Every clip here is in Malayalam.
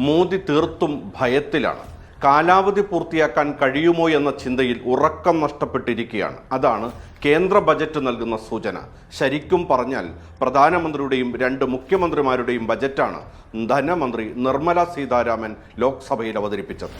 മോദി തീർത്തും ഭയത്തിലാണ്. കാലാവധി പൂർത്തിയാക്കാൻ കഴിയുമോ എന്ന ചിന്തയിൽ ഉറക്കം നഷ്ടപ്പെട്ടിരിക്കുകയാണ്. അതാണ് കേന്ദ്ര ബജറ്റ് നൽകുന്ന സൂചന. ശരിക്കും പറഞ്ഞാൽ പ്രധാനമന്ത്രിയുടെയും രണ്ട് മുഖ്യമന്ത്രിമാരുടെയും ബജറ്റാണ് ധനമന്ത്രി നിർമ്മല സീതാരാമൻ ലോക്സഭയിൽ അവതരിപ്പിച്ചത്.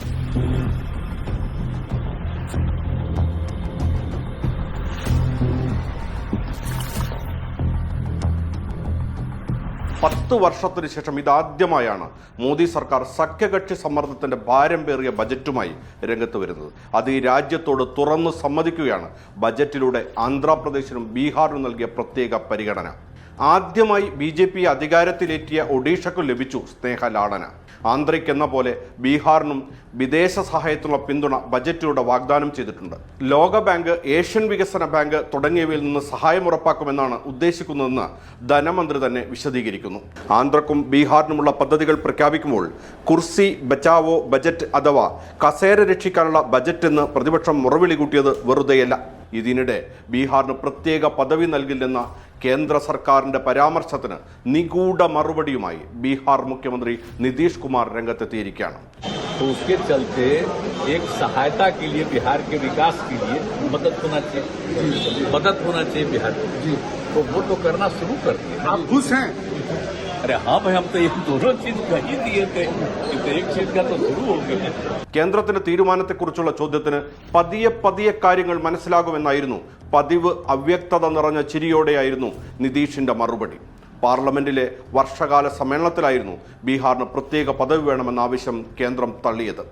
പത്ത് വർഷത്തിന് ശേഷം ഇതാദ്യമായാണ് മോദി സർക്കാർ സഖ്യകക്ഷി സമ്മർദ്ദത്തിന്റെ ഭാരം പേറിയ ബജറ്റുമായി രംഗത്ത് വരുന്നത്. അത് ഈ രാജ്യത്തോട് തുറന്നു സമ്മതിക്കുകയാണ്. ബജറ്റിലൂടെ ആന്ധ്രാപ്രദേശിനും ബീഹാറിനും നൽകിയ പ്രത്യേക പരിഗണന. ആദ്യമായി ബി ജെ പി അധികാരത്തിലേറ്റിയ ഒഡീഷയ്ക്കും ലഭിച്ചു സ്നേഹലാളന. ആന്ധ്രയ്ക്ക് എന്ന പോലെ ബീഹാറിനും വിദേശ സഹായത്തിനുള്ള പിന്തുണ ബജറ്റിലൂടെ വാഗ്ദാനം ചെയ്തിട്ടുണ്ട്. ലോക ബാങ്ക് ഏഷ്യൻ വികസന ബാങ്ക് തുടങ്ങിയവയിൽ നിന്ന് സഹായം ഉറപ്പാക്കുമെന്നാണ് ഉദ്ദേശിക്കുന്നതെന്ന് ധനമന്ത്രി തന്നെ വിശദീകരിക്കുന്നു. ആന്ധ്രക്കും ബീഹാറിനുമുള്ള പദ്ധതികൾ പ്രഖ്യാപിക്കുമ്പോൾ കുർസി ബച്ചാവോ ബജറ്റ് അഥവാ കസേര രക്ഷിക്കാനുള്ള ബജറ്റ് എന്ന് പ്രതിപക്ഷം മുറവിളി കൂട്ടിയത് വെറുതെയല്ല. ഇതിനിടെ ബീഹാറിന് പ്രത്യേക പദവി നൽകില്ലെന്ന കേന്ദ്ര സർക്കാരിന്റെ പരാമർശത്തിന് നിഗൂഢ മറുപടിയുമായി ബീഹാർ മുഖ്യമന്ത്രി നിതീഷ് കുമാർ രംഗത്തെത്തിയിരിക്കുകയാണ് तो उसके चलते एक सहायता के लिए बिहार के विकास के लिए मदद होना चाहिए मदद होना चाहिए बिहार को तो वो तो करना शुरू कर दिए आप खुश हैं अरे हाँ भाई हम तो ये दोनों चीज कह ही दिए थे ये तो एक चीज का तो शुरू हो गया കേന്ദ്രത്തിന്റെ തീരുമാനത്തെക്കുറിച്ചുള്ള ചോദ്യത്തിന് പതിയെ പതിയെ കാര്യങ്ങൾ മനസ്സിലാകുമെന്നായിരുന്നു പതിവ് അവ്യക്തത നിറഞ്ഞ ചിരിയോടെയായിരുന്നു നിതീഷിന്റെ മറുപടി പാർലമെന്റിലെ വർഷകാല സമ്മേളനത്തിലായിരുന്നു ബീഹാറിന് പ്രത്യേക പദവി വേണമെന്ന ആവശ്യം കേന്ദ്രം തള്ളിയത്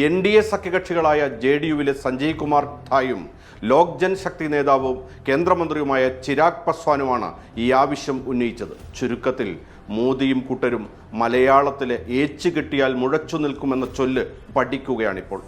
എൻ ഡി എ സഖ്യകക്ഷികളായ ജെ ഡി യുവിലെ സഞ്ജയ് കുമാർ ധായും ലോക് ജൻശക്തി നേതാവും കേന്ദ്രമന്ത്രിയുമായ ചിരാഗ് പസ്വാനുമാണ് ഈ ആവശ്യം ഉന്നയിച്ചത് ചുരുക്കത്തിൽ മോദിയും കൂട്ടരും മലയാളത്തിലെ ഏച്ചു കിട്ടിയാൽ മുഴച്ചു നിൽക്കുമെന്ന ചൊല്ല് പഠിക്കുകയാണിപ്പോൾ.